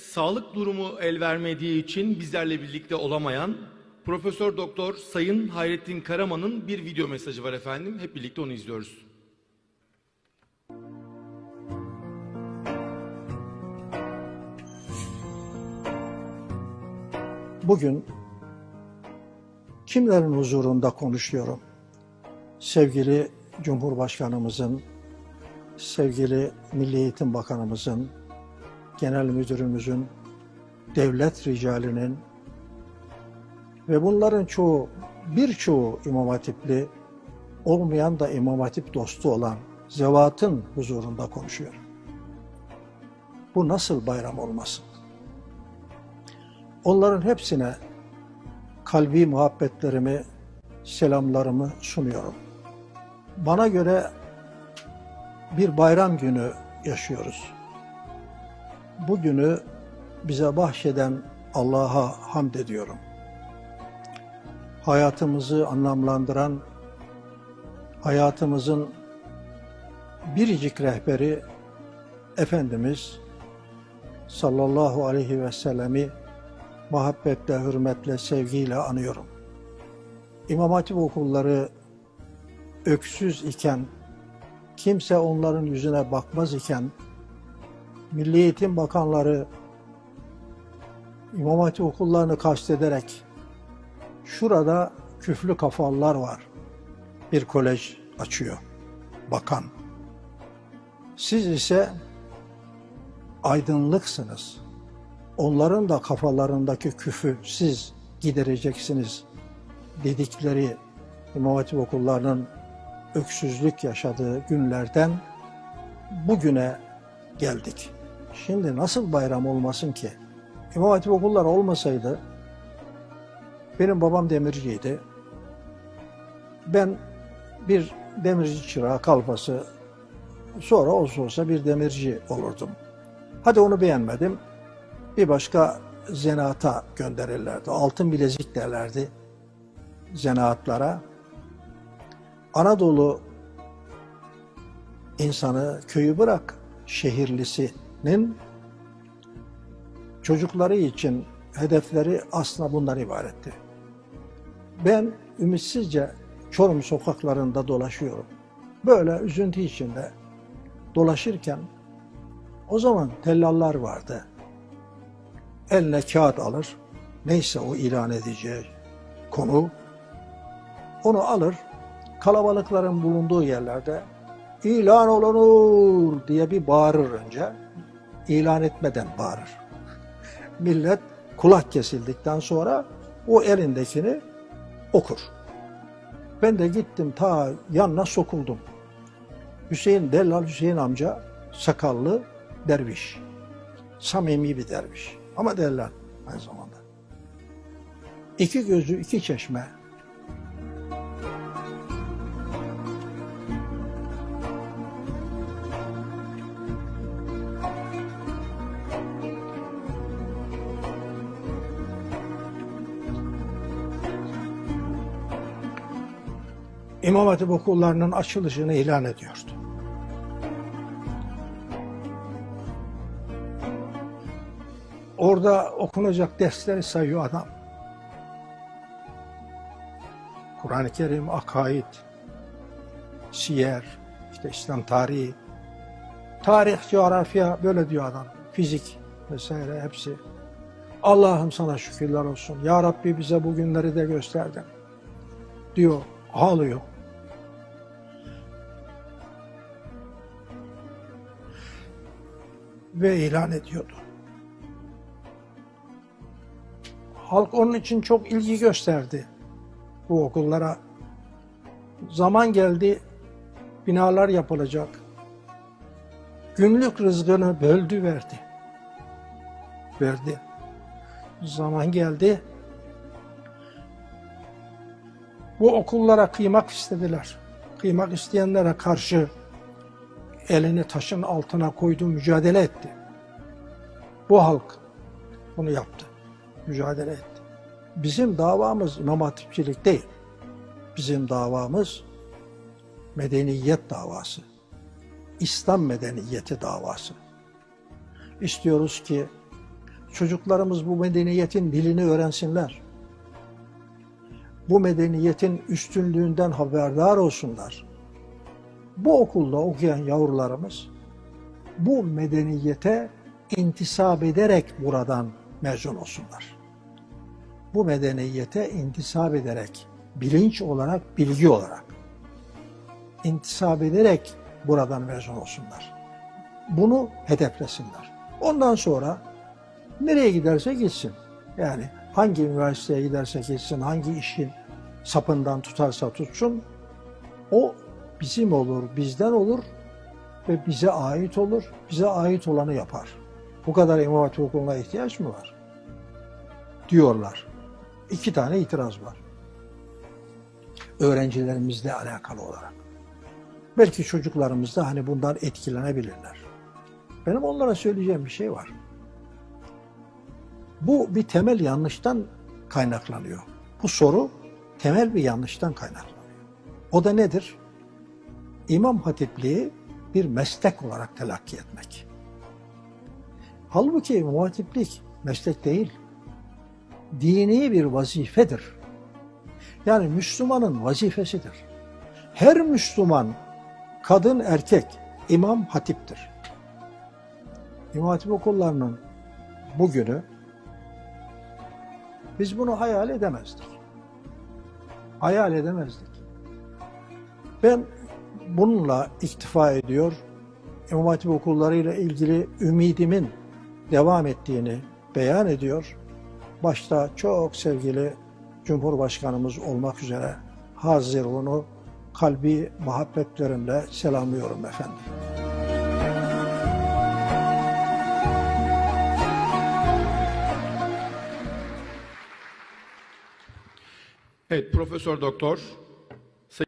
sağlık durumu el vermediği için bizlerle birlikte olamayan Profesör Doktor Sayın Hayrettin Karaman'ın bir video mesajı var efendim. Hep birlikte onu izliyoruz. Bugün kimlerin huzurunda konuşuyorum? Sevgili Cumhurbaşkanımızın, sevgili Milli Eğitim Bakanımızın, Genel Müdürümüzün, devlet ricalinin ve bunların çoğu, birçoğu İmam Hatipli, olmayan da İmam Hatip dostu olan zevatın huzurunda konuşuyorum. Bu nasıl bayram olmasın? Onların hepsine kalbi muhabbetlerimi, selamlarımı sunuyorum. Bana göre bir bayram günü yaşıyoruz. Bu günü bize bahşeden Allah'a hamd ediyorum. Hayatımızı anlamlandıran, hayatımızın biricik rehberi Efendimiz sallallahu aleyhi ve sellemi muhabbetle, hürmetle, sevgiyle anıyorum. İmam Hatip okulları öksüz iken, kimse onların yüzüne bakmaz iken, Milli Eğitim Bakanları İmam Hatip okullarını kastederek şurada küflü kafalılar var. Bir kolej açıyor. Bakan. Siz ise aydınlıksınız onların da kafalarındaki küfü siz gidereceksiniz dedikleri İmam Hatip okullarının öksüzlük yaşadığı günlerden bugüne geldik. Şimdi nasıl bayram olmasın ki? İmam Hatip okulları olmasaydı benim babam demirciydi. Ben bir demirci çırağı kalfası sonra olsa olsa bir demirci olurdum. Hadi onu beğenmedim bir başka zanaata gönderirlerdi. Altın bilezik derlerdi zanaatlara. Anadolu insanı köyü bırak şehirlisinin çocukları için hedefleri aslında bundan ibaretti. Ben ümitsizce Çorum sokaklarında dolaşıyorum. Böyle üzüntü içinde dolaşırken o zaman tellallar vardı eline kağıt alır. Neyse o ilan edeceği konu. Onu alır. Kalabalıkların bulunduğu yerlerde ilan olunur diye bir bağırır önce. İlan etmeden bağırır. Millet kulak kesildikten sonra o elindekini okur. Ben de gittim ta yanına sokuldum. Hüseyin Dellal Hüseyin amca sakallı derviş. Samimi bir derviş. Ama derler aynı zamanda. İki gözü iki çeşme. İmam Hatip okullarının açılışını ilan ediyordu. Orada okunacak dersleri sayıyor adam. Kur'an-ı Kerim, akaid, siyer, işte İslam tarihi, tarih, coğrafya böyle diyor adam. Fizik vesaire hepsi. Allah'ım sana şükürler olsun. Ya Rabbi bize bu günleri de gösterdin. Diyor, ağlıyor. Ve ilan ediyordu. Halk onun için çok ilgi gösterdi bu okullara. Zaman geldi, binalar yapılacak. Günlük rızkını böldü verdi. Verdi. Zaman geldi. Bu okullara kıymak istediler. Kıymak isteyenlere karşı elini taşın altına koydu, mücadele etti. Bu halk bunu yaptı mücadele etti. Bizim davamız İmam Hatipçilik değil. Bizim davamız medeniyet davası. İslam medeniyeti davası. İstiyoruz ki Çocuklarımız bu medeniyetin dilini öğrensinler. Bu medeniyetin üstünlüğünden haberdar olsunlar. Bu okulda okuyan yavrularımız bu medeniyete intisap ederek buradan mezun olsunlar. Bu medeniyete intisap ederek, bilinç olarak, bilgi olarak intisap ederek buradan mezun olsunlar. Bunu hedeflesinler. Ondan sonra nereye giderse gitsin. Yani hangi üniversiteye giderse gitsin, hangi işin sapından tutarsa tutsun, o bizim olur, bizden olur ve bize ait olur, bize ait olanı yapar. Bu kadar İmam Hatip Okulu'na ihtiyaç mı var? Diyorlar. İki tane itiraz var. Öğrencilerimizle alakalı olarak. Belki çocuklarımız da hani bundan etkilenebilirler. Benim onlara söyleyeceğim bir şey var. Bu bir temel yanlıştan kaynaklanıyor. Bu soru temel bir yanlıştan kaynaklanıyor. O da nedir? İmam hatipliği bir meslek olarak telakki etmek. Halbuki İmam hatiplik meslek değil. Dini bir vazifedir. Yani Müslümanın vazifesidir. Her Müslüman kadın erkek imam hatiptir. İmam hatip okullarının bugünü biz bunu hayal edemezdik. Hayal edemezdik. Ben bununla iktifa ediyor, İmam Hatip okullarıyla ilgili ümidimin devam ettiğini beyan ediyor. Başta çok sevgili Cumhurbaşkanımız olmak üzere hazır onu kalbi muhabbetlerimle selamlıyorum efendim. Evet, Profesör Doktor